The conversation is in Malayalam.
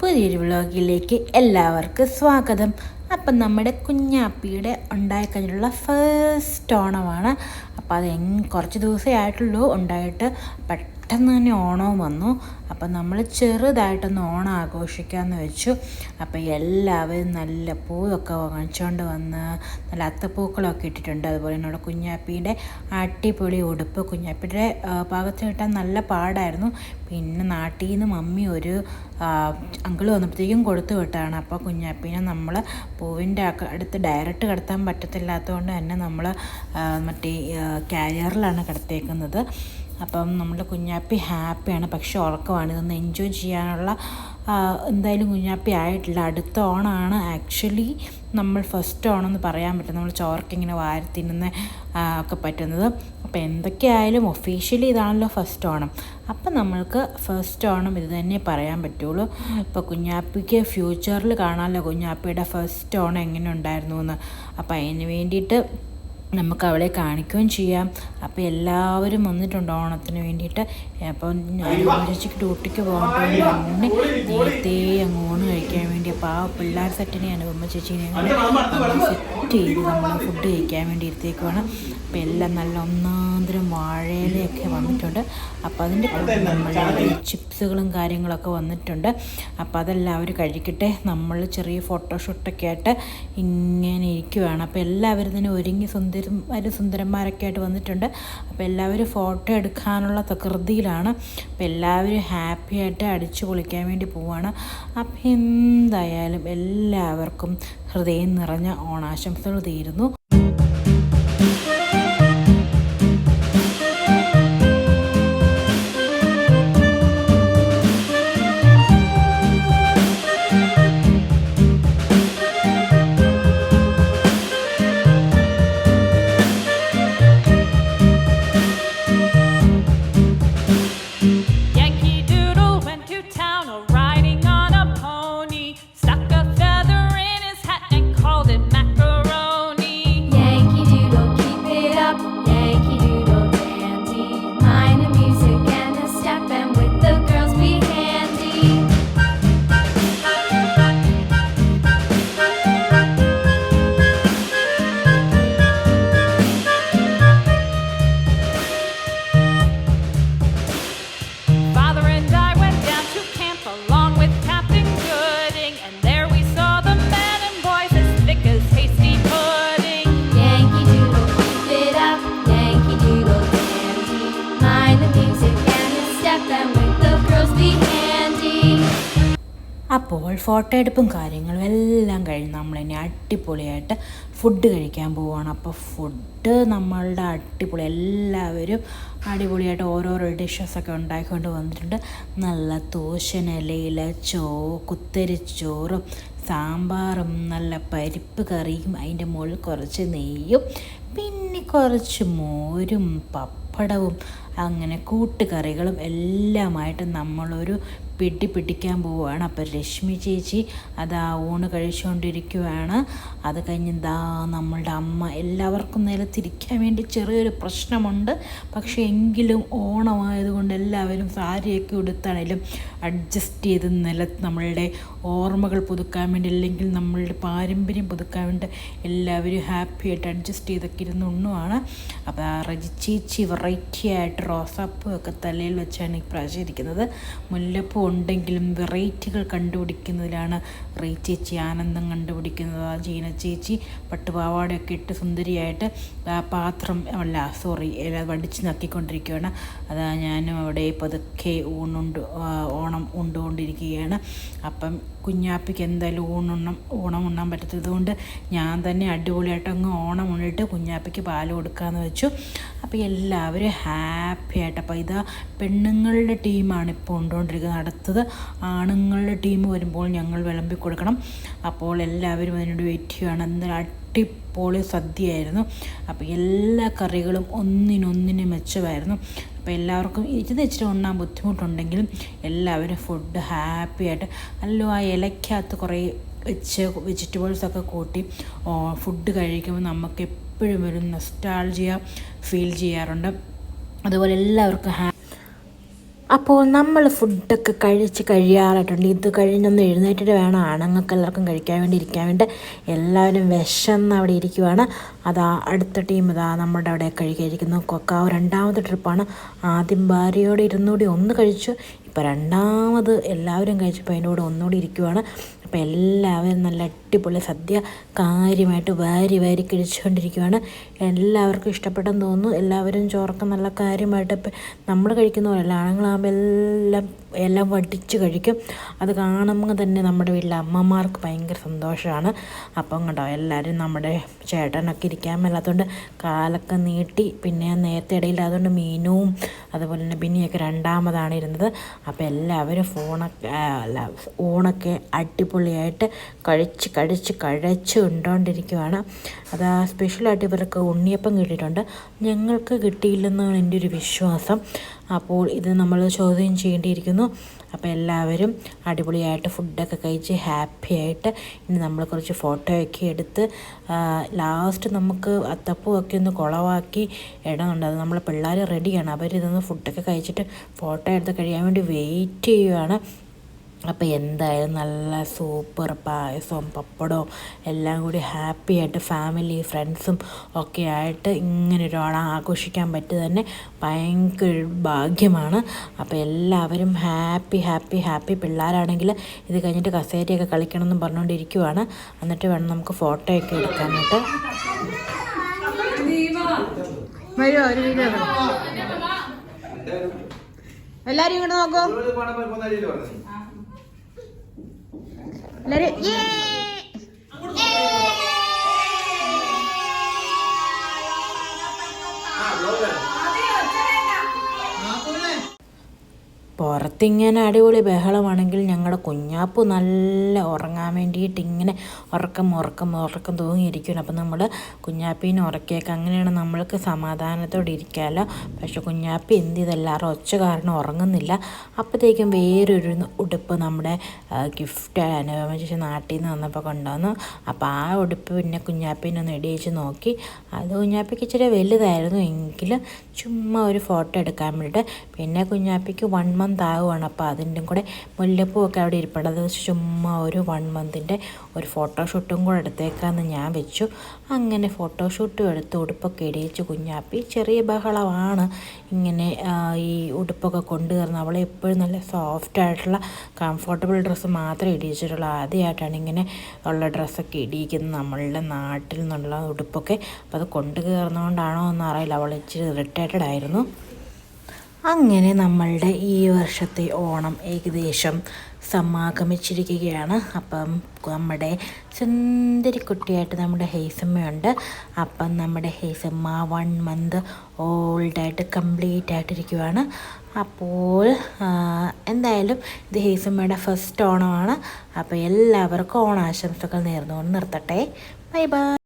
പുതിയൊരു വ്ളോഗിലേക്ക് എല്ലാവർക്കും സ്വാഗതം. അപ്പം നമ്മുടെ കുഞ്ഞാപ്പിയുടെ ഉണ്ടായിക്കഴിഞ്ഞിട്ടുള്ള ഫസ്റ്റ് ഓണമാണ്. അപ്പോൾ അത് കുറച്ച് ദിവസമേ ആയിട്ടുള്ളൂ ഉണ്ടായിട്ട്. പെട്ടെന്ന് തന്നെ ഓണവും വന്നു. അപ്പം നമ്മൾ ചെറുതായിട്ടൊന്ന് ഓണം ആഘോഷിക്കാമെന്ന് വെച്ചു. അപ്പം എല്ലാവരും നല്ല പൂവൊക്കെ വാങ്ങിച്ചുകൊണ്ട് വന്ന് നല്ല അത്തപ്പൂക്കളൊക്കെ ഇട്ടിട്ടുണ്ട്. അതുപോലെ നമ്മുടെ കുഞ്ഞാപ്പീന്റെ അടിപൊളി ഉടുപ്പ്. കുഞ്ഞാപ്പിയുടെ പാകത്തിന് കിട്ടാൻ നല്ല പാടായിരുന്നു. പിന്നെ നാട്ടിൽ നിന്ന് മമ്മി ഒരു അങ്കിൾ വന്നപ്പോഴത്തേക്കും കൊടുത്തു വിട്ടാണ് അപ്പോൾ കുഞ്ഞാപ്പീനെ നമ്മൾ പൂവിന്റെ അടുത്ത് ഡയറക്റ്റ് കിടത്താൻ പറ്റത്തില്ലാത്തതുകൊണ്ട് തന്നെ നമ്മൾ മറ്റേ കാരിയറിലാണ് കിടത്തേക്കുന്നത് അപ്പം നമ്മുടെ കുഞ്ഞാപ്പി ഹാപ്പിയാണ് പക്ഷേ ഉറക്കമാണ്. ഇതൊന്ന് എൻജോയ് ചെയ്യാനുള്ള എന്തായാലും കുഞ്ഞാപ്പി ആയിട്ടില്ല. അടുത്ത ഓണമാണ് ആക്ച്വലി നമ്മൾ ഫസ്റ്റ് ഓണമെന്ന് പറയാൻ പറ്റും നമ്മൾ ചോർക്കിങ്ങനെ വാരി തിന്നുന്ന ഒക്കെ പറ്റുന്നത്. അപ്പോൾ എന്തൊക്കെയായാലും ഒഫീഷ്യലി ഇതാണല്ലോ ഫസ്റ്റ് ഓണം. അപ്പം നമ്മൾക്ക് ഫസ്റ്റ് ഓണം ഇത് തന്നെ പറയാൻ പറ്റുള്ളൂ. ഇപ്പോൾ കുഞ്ഞാപ്പിക്ക് ഫ്യൂച്ചറിൽ കാണാമല്ലോ കുഞ്ഞാപ്പിയുടെ ഫസ്റ്റ് ഓണം എങ്ങനെ ഉണ്ടായിരുന്നു എന്ന്. അപ്പോൾ അതിന് വേണ്ടിയിട്ട് നമുക്ക് അവളെ കാണിക്കുകയും ചെയ്യാം. അപ്പോൾ എല്ലാവരും വന്നിട്ടുണ്ട് ഓണത്തിന് വേണ്ടിയിട്ട്. ഞാൻ ചേച്ചിക്ക് ഡ്യൂട്ടിക്ക് പോകേണ്ടത് നേരത്തെ അങ്ങ് ഊണ് കഴിക്കാൻ വേണ്ടി അപ്പോൾ ആ പിള്ളേർ സെറ്റിനെ ഉമ്മ ചേച്ചീനെ സെറ്റ് ചെയ്ത് നമ്മൾ ഫുഡ് കഴിക്കാൻ വേണ്ടി ഇരുത്തേക്കുവാണ് അപ്പോൾ എല്ലാം നല്ല ഒന്നാന്തരം വാഴയിലയൊക്കെ വന്നിട്ടുണ്ട്. അപ്പോൾ അതിന്റെ നമ്മൾ ചിപ്സുകളും കാര്യങ്ങളൊക്കെ വന്നിട്ടുണ്ട്. അപ്പോൾ അതെല്ലാം അവർ കഴിക്കട്ടെ. നമ്മൾ ചെറിയ ഫോട്ടോഷൂട്ടൊക്കെ ആയിട്ട് ഇങ്ങനെ ഇരിക്കുവാണ്. അപ്പോൾ എല്ലാവരും തന്നെ ഒരുങ്ങി സുന്ദരന്മാർ സുന്ദരന്മാരൊക്കെ ആയിട്ട് വന്നിട്ടുണ്ട്. അപ്പോൾ എല്ലാവരും ഫോട്ടോ എടുക്കാനുള്ള തകൃതിയിലാണ് അപ്പോൾ എല്ലാവരും ഹാപ്പി ആയിട്ട് അടിച്ചു പൊളിക്കാൻ വേണ്ടി പോവുകയാണ് അപ്പോൾ എന്തായാലും എല്ലാവർക്കും ഹൃദയം നിറഞ്ഞ ഓണാശംസകൾ തീരുന്നു അപ്പോൾ ഫോട്ടോ എടുപ്പും കാര്യങ്ങളും എല്ലാം കഴിഞ്ഞ് നമ്മളിനി അടിപൊളിയായിട്ട് ഫുഡ് കഴിക്കാൻ പോവുകയാണ് അപ്പോൾ ഫുഡ് നമ്മളുടെ അടിപൊളി എല്ലാവരും അടിപൊളിയായിട്ട് ഓരോരോ ഡിഷസൊക്കെ ഉണ്ടാക്കിക്കൊണ്ട് വന്നിട്ടുണ്ട്. നല്ല തോശനിലയിൽ ചോ കുത്തരിച്ചോറും സാമ്പാറും നല്ല പരിപ്പ് കറിയും അതിന്റെ മുകളിൽ കുറച്ച് നെയ്യും പിന്നെ കുറച്ച് മോരും പപ്പടവും അങ്ങനെ കൂട്ടുകറികളും എല്ലാമായിട്ട് നമ്മളൊരു പിടി പിടിക്കാൻ പോവുകയാണ്. അപ്പോൾ രശ്മി ചേച്ചി അത് ആ ഊണ് കഴിച്ചുകൊണ്ടിരിക്കുകയാണ് അത് കഴിഞ്ഞ് ദാ നമ്മളുടെ അമ്മ എല്ലാവർക്കും നിലത്തിരിക്കാൻ വേണ്ടി ചെറിയൊരു പ്രശ്നമുണ്ട്. പക്ഷേ എങ്കിലും ഓണമായതുകൊണ്ട് എല്ലാവരും സാരിയൊക്കെ ഉടുത്താണേലും അഡ്ജസ്റ്റ് ചെയ്ത് നില നമ്മളുടെ ഓർമ്മകൾ പുതുക്കാൻ വേണ്ടി അല്ലെങ്കിൽ നമ്മളുടെ പാരമ്പര്യം പുതുക്കാൻ വേണ്ടി എല്ലാവരും ഹാപ്പിയായിട്ട് അഡ്ജസ്റ്റ് ചെയ്തൊക്കെ ഇരുന്ന് ഉണ്ണുമാണ് അപ്പോൾ ആ റജി ചേച്ചി വെറൈറ്റി ആയിട്ട് റോസാപ്പൂ ഒക്കെ തലയിൽ വെച്ചാണ് ഇപ്രാവശ്യം ഇരിക്കുന്നത്. മുല്ലപ്പൂ ഉണ്ടെങ്കിലും വെറൈറ്റികൾ കണ്ടുപിടിക്കുന്നതിലാണ് റേ ചേച്ചി ആനന്ദം കണ്ടുപിടിക്കുന്നത്. ആ ജീന ചേച്ചി പട്ടുപാവാടയൊക്കെ ഇട്ട് സുന്ദരിയായിട്ട് ആ പാത്രം അല്ല സോറി വടിച്ച് നക്കിക്കൊണ്ടിരിക്കുകയാണ്. അതാ ഞാനും അവിടെ പതുക്കെ ഊണുണ്ട് ഓണം ഉണ്ടുകൊണ്ടിരിക്കുകയാണ്. അപ്പം കുഞ്ഞാപ്പിക്ക് എന്തായാലും ഊണുണ്ണം ഓണം ഉണ്ണാൻ പറ്റാത്തത് കൊണ്ട് ഞാൻ തന്നെ അടിപൊളിയായിട്ട് അങ്ങ് ഓണം ഉണ്ണിട്ട് കുഞ്ഞാപ്പിക്ക് പാൽ കൊടുക്കാമെന്ന് വെച്ചു. അപ്പോൾ എല്ലാവരും ഹാപ്പി ആയിട്ട്. അപ്പോൾ ഇതാ പെണ്ണുങ്ങളുടെ ടീമാണ് ഇപ്പോൾ കൊണ്ടുകൊണ്ടിരിക്കുന്നത് അടുത്തത് ആണുങ്ങളുടെ ടീം വരുമ്പോൾ ഞങ്ങൾ വിളമ്പി കൊടുക്കണം. അപ്പോൾ എല്ലാവരും അതിനോട് വെയിറ്റ് ചെയ്യുകയാണ് എന്തായാലും അടിപൊളി സദ്യയായിരുന്നു. അപ്പോൾ എല്ലാ കറികളും ഒന്നിനൊന്നിന് മെച്ചമായിരുന്നു. അപ്പോൾ എല്ലാവർക്കും ഇരുന്ന് വെച്ചിട്ട് ഉണ്ണാൻ ബുദ്ധിമുട്ടുണ്ടെങ്കിലും എല്ലാവരും ഫുഡ് ഹാപ്പി ആയിട്ട്. അല്ലോ ആ ഇലയ്ക്കകത്ത് കുറേ വെച്ച് വെജിറ്റബിൾസൊക്കെ കൂട്ടി ഫുഡ് കഴിക്കുമ്പോൾ നമുക്ക് എപ്പോഴും ഒരു നെസ്റ്റാൾജിയ ഫീൽ ചെയ്യാറുണ്ട്. അതുപോലെ എല്ലാവർക്കും ഹാ അപ്പോൾ നമ്മൾ ഫുഡൊക്കെ കഴിച്ച് കഴിയാറായിട്ടുണ്ട്. ഇത് കഴിഞ്ഞൊന്ന് എഴുന്നേറ്റിട്ട് വേണം ആണുങ്ങൾക്ക് എല്ലാവർക്കും കഴിക്കാൻ വേണ്ടി ഇരിക്കാൻ വേണ്ടി. എല്ലാവരും വിശന്ന് അവിടെ ഇരിക്കുവാണ്. അതാ അടുത്ത ടീം ഇതാ നമ്മുടെ അവിടെ കഴിക്കാതിരിക്കുന്നു കൊക്കാവ് രണ്ടാമത്തെ ട്രിപ്പാണ് ആദ്യം ഭാര്യയോടെ ഇരുന്നുകൂടി ഒന്ന് കഴിച്ചു. ഇപ്പോൾ രണ്ടാമത് എല്ലാവരും കഴിച്ചപ്പോൾ അതിന്റെ കൂടെ ഒന്നുകൂടി ഇരിക്കുവാണ്. അപ്പോൾ എല്ലാവരും നല്ല അടിപൊളി സദ്യ കാര്യമായിട്ട് വാരി വാരി കഴിച്ചുകൊണ്ടിരിക്കുവാണ് എല്ലാവർക്കും ഇഷ്ടപ്പെട്ടെന്ന് തോന്നുന്നു. എല്ലാവരും ചോറൊക്കെ നല്ല കാര്യമായിട്ട് ഇപ്പം നമ്മൾ കഴിക്കുന്ന പോലെയല്ല. ആണുങ്ങളാകുമ്പോൾ എല്ലാം എല്ലാം വടിച്ച് കഴിക്കും. അത് കാണുമ്പോൾ തന്നെ നമ്മുടെ വീട്ടിലെ അമ്മമാർക്ക് ഭയങ്കര സന്തോഷമാണ് അപ്പം കണ്ടോ എല്ലാവരും നമ്മുടെ ചേട്ടനൊക്കെ ഇരിക്കാൻ മേലാത്തതുകൊണ്ട് കാലൊക്കെ നീട്ടി പിന്നെ നേരത്തെ ഇടയിൽ അതുകൊണ്ട് മീനുവും അതുപോലെ തന്നെ ബിനിയൊക്കെ രണ്ടാമതാണ് ഇരുന്നത്. അപ്പോൾ എല്ലാവരും ഫോണൊക്കെ അല്ല ഊണൊക്കെ അടിപൊളിയായിട്ട് കഴിച്ച് കഴിച്ച് കഴിച്ച് ഉണ്ടോണ്ടിരിക്കുവാണ് അത് സ്പെഷ്യലായിട്ട് ഇവർക്ക് ഉണ്ണിയപ്പം കിട്ടിയിട്ടുണ്ട്. ഞങ്ങൾക്ക് കിട്ടിയില്ലെന്നാണ് എന്റെ ഒരു വിശ്വാസം. അപ്പോൾ ഇത് നമ്മൾ ചോദ്യം ചെയ്യേണ്ടിയിരിക്കുന്നു. അപ്പോൾ എല്ലാവരും അടിപൊളിയായിട്ട് ഫുഡൊക്കെ കഴിച്ച് ഹാപ്പി ആയിട്ട് ഇനി നമ്മൾ കുറച്ച് ഫോട്ടോയൊക്കെ എടുത്ത് ലാസ്റ്റ് നമുക്ക് അത്തപ്പൂവൊക്കെ ഒന്ന് കുളവാക്കി ഇടുന്നുണ്ട് അത് നമ്മൾ പിള്ളേർ റെഡിയാണ് അവരിതൊന്ന് ഫുഡൊക്കെ കഴിച്ചിട്ട് ഫോട്ടോ എടുത്ത് കഴിയാൻ വേണ്ടി വെയിറ്റ് ചെയ്യുവാണ്. അപ്പോൾ എന്തായാലും നല്ല സൂപ്പർ പായസവും പപ്പടവും എല്ലാം കൂടി ഹാപ്പി ആയിട്ട് ഫാമിലി ഫ്രണ്ട്സും ഒക്കെ ആയിട്ട് ഇങ്ങനെ ഒരു ഓണം ആഘോഷിക്കാൻ പറ്റി തന്നെ ഭയങ്കര ഭാഗ്യമാണ്. അപ്പോൾ എല്ലാവരും ഹാപ്പി ഹാപ്പി ഹാപ്പി പിള്ളേരാണെങ്കിൽ ഇത് കഴിഞ്ഞിട്ട് കസേരയൊക്കെ കളിക്കണം എന്ന് പറഞ്ഞുകൊണ്ടിരിക്കുവാണ് എന്നിട്ട് വേണം നമുക്ക് ഫോട്ടോയൊക്കെ എടുക്കാനായിട്ട്. വരുമോ ഒരു വീഡിയോ എല്ലാരും ഇങ്ങോട്ട് നോക്കൂ. എല്ലാരും പുറത്തിങ്ങനെ അടിപൊളി ബഹളമാണെങ്കിൽ ഞങ്ങളുടെ കുഞ്ഞാപ്പു നല്ല ഉറങ്ങാൻ വേണ്ടിയിട്ട് ഇങ്ങനെ ഉറക്കം ഉറക്കം ഉറക്കം തൂങ്ങിയിരിക്കണം അപ്പം നമ്മൾ കുഞ്ഞാപ്പീനെ ഉറക്കിയേക്ക്. അങ്ങനെയാണ് നമ്മൾക്ക് സമാധാനത്തോടെ ഇരിക്കാമല്ലോ പക്ഷെ കുഞ്ഞാപ്പി എന്ത് ചെയ്തെല്ലാവരും ഒച്ച കാരണം ഉറങ്ങുന്നില്ല. അപ്പോഴത്തേക്കും വേറൊരു ഉടുപ്പ് നമ്മുടെ ഗിഫ്റ്റ് അനുഭവിച്ച് നാട്ടിൽ നിന്ന് വന്നപ്പോൾ കൊണ്ടുവന്നു. അപ്പോൾ ആ ഉടുപ്പ് പിന്നെ കുഞ്ഞാപ്പീനെ ഒന്ന് ഇടിയിച്ച് നോക്കി. അത് കുഞ്ഞാപ്പിക്ക് ഇച്ചിരി വലുതായിരുന്നു എങ്കിലും ചുമ്മാ ഒരു ഫോട്ടോ എടുക്കാൻ വേണ്ടിയിട്ട്. പിന്നെ കുഞ്ഞാപ്പിക്ക് വൺ മന്ത് ആകുവാണ് അപ്പോൾ അതിന്റെ കൂടെ മുല്ലപ്പൂ ഒക്കെ അവിടെ ഇരിപ്പുണ്ട്. അത് ചുമ്മാ ഒരു വൺ മന്തിന്റെ ഒരു ഫോട്ടോഷൂട്ടും കൂടെ എടുത്തേക്കാന്ന് ഞാൻ വെച്ചു. അങ്ങനെ ഫോട്ടോഷൂട്ടും എടുത്ത് ഉടുപ്പൊക്കെ ഇടിയിച്ച് കുഞ്ഞാപ്പി ചെറിയ ബഹളമാണ്. ഇങ്ങനെ ഈ ഉടുപ്പൊക്കെ കൊണ്ടുവരുന്നത് അവളെ എപ്പോഴും നല്ല സോഫ്റ്റ് ആയിട്ടുള്ള കംഫർട്ടബിൾ ഡ്രസ്സ് മാത്രമേ ഇടിയിച്ചിട്ടുള്ളൂ. ആദ്യമായിട്ടാണ് ഇങ്ങനെ ഉള്ള ഡ്രസ്സൊക്കെ ഇടിയിക്കുന്നത് നമ്മളുടെ നാട്ടിൽ നിന്നുള്ള ഉടുപ്പൊക്കെ. അപ്പോൾ അത് കൊണ്ടു കയറുന്നതുകൊണ്ടാണോ എന്ന് അറിയില്ല അവൾ ഇച്ചിരി ഇറിറ്റേറ്റഡ് ആയിരുന്നു. അങ്ങനെ നമ്മളുടെ ഈ വർഷത്തെ ഓണം ഏകദേശം സമാഗമിച്ചിരിക്കുകയാണ്. അപ്പം നമ്മുടെ സുന്ദരിക്കുട്ടിയായിട്ട് നമ്മുടെ ഹേസമ്മയുണ്ട്. അപ്പം നമ്മുടെ ഹേസമ്മ വൺ മന്ത് ഓൾഡായിട്ട് കംപ്ലീറ്റ് ആയിട്ടിരിക്കുവാണ്. അപ്പോൾ എന്തായാലും ഇത് ഹേസമ്മയുടെ ഫസ്റ്റ് ഓണമാണ്. അപ്പോൾ എല്ലാവർക്കും ഓണാശംസകൾ നേർന്നുകൊണ്ട് നിർത്തട്ടെ. Bye bye